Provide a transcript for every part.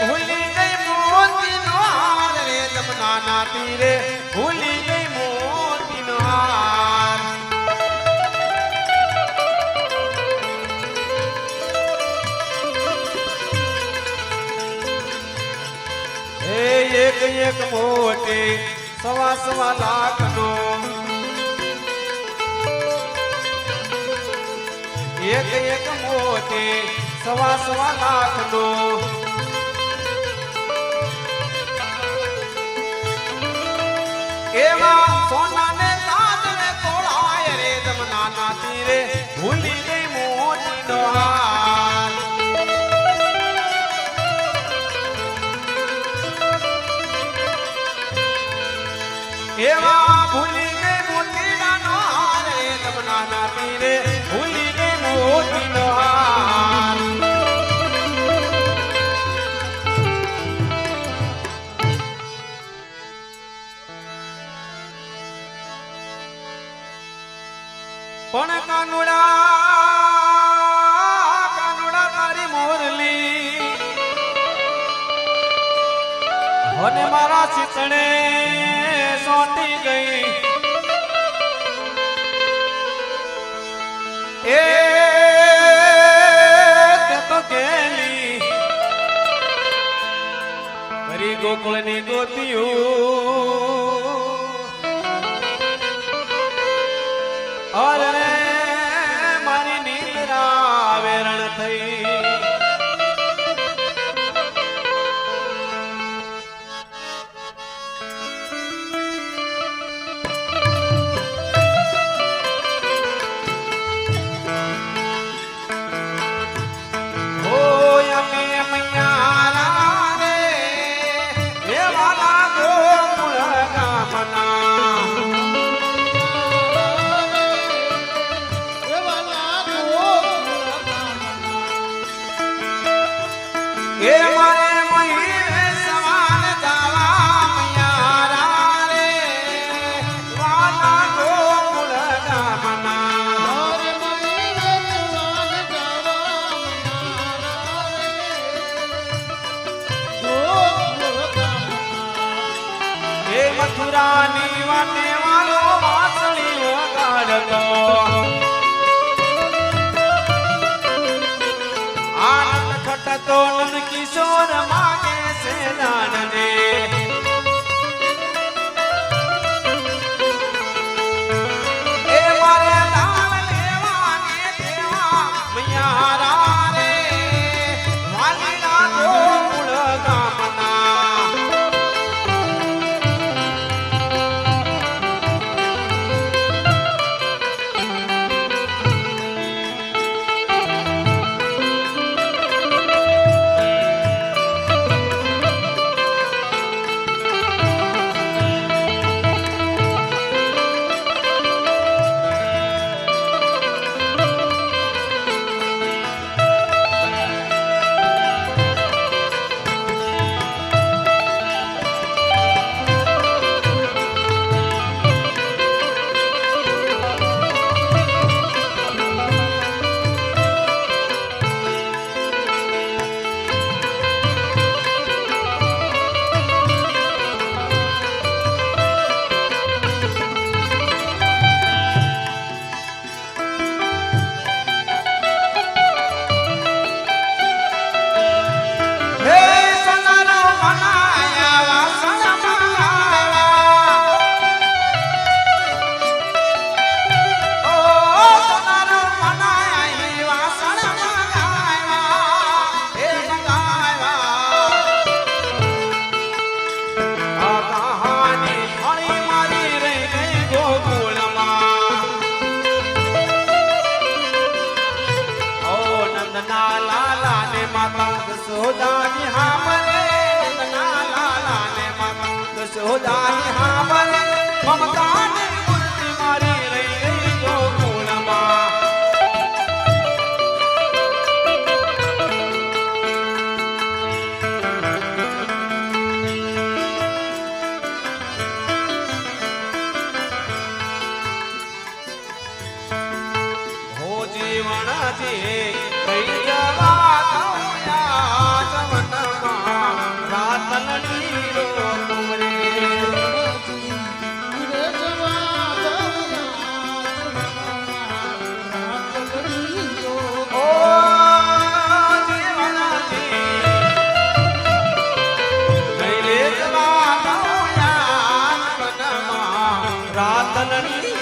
ભૂલી ગઈ મોતી નો રે જમના ના તીરે ભૂલી ગઈ એક એક મોટે સવા સવા લાખ નો એક એક મોટે સવા સવા લાખ નો એવા સોના અને મારા ચિતણે સોટી ગઈ. એ તો ગેલી. કરી ગોકુળની ગોતીયું અરે મારી નીંદરા વેરણ થઈ. Lord. રાતનની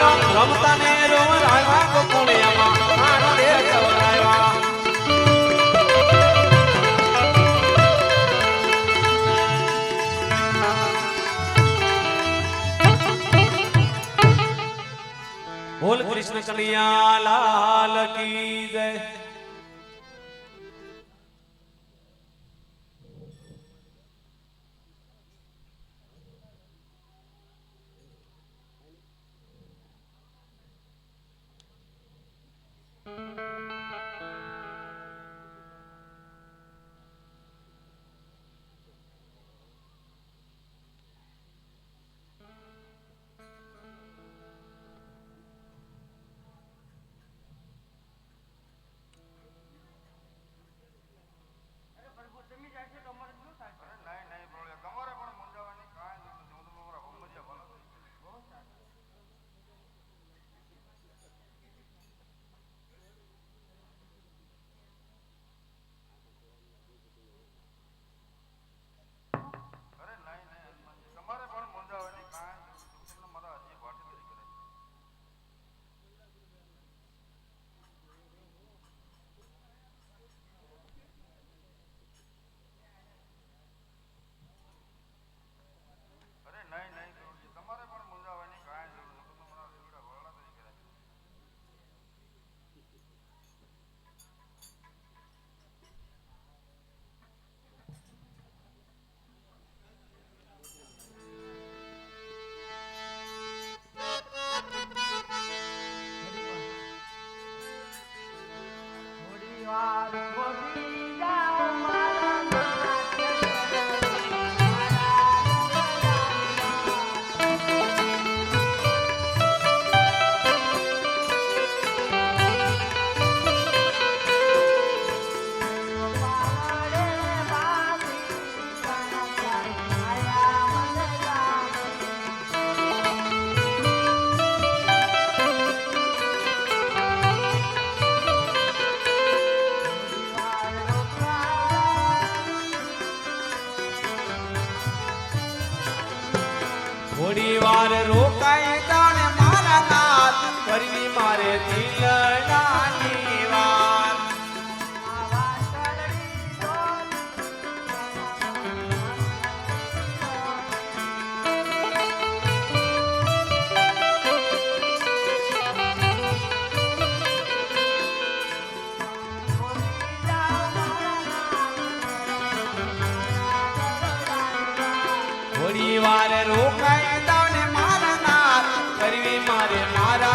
રમતા ને રોમ રાવા ગોકુળિયામાં મારો દેહ ચવરાવા બોલ કૃષ્ણ કનૈયા લાલ કી જય. Música Bye. પર રોકાય તાણે મારા નાથ. કરવી મારે થી મારે મારા